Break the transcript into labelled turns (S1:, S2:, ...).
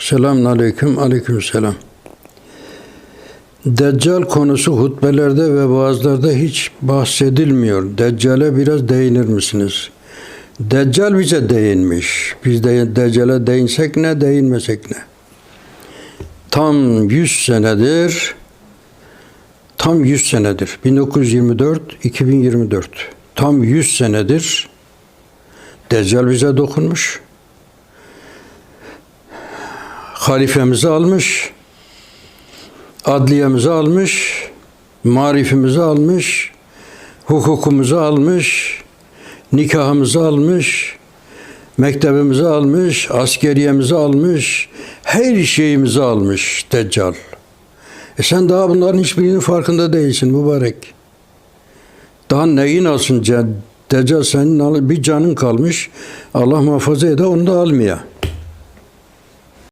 S1: Selamun aleyküm, aleyküm selam. Deccal konusu hutbelerde ve vaazlarda hiç bahsedilmiyor. Deccale biraz değinir misiniz? Deccal bize değinmiş. Biz de Deccale değinsek ne, değinmesek ne? Tam 100 senedir, tam 100 senedir, 1924-2024, tam 100 senedir Deccal bize dokunmuş. Halifemizi almış, adliyemizi almış, marifimizi almış, hukukumuzu almış, nikahımızı almış, mektebimizi almış, askeriyemizi almış, her şeyimizi almış Deccal. E sen daha bunların hiçbirinin farkında değilsin mübarek. Daha neyin alsın Deccal senin bir canın kalmış. Allah muhafaza ede onu da almaya.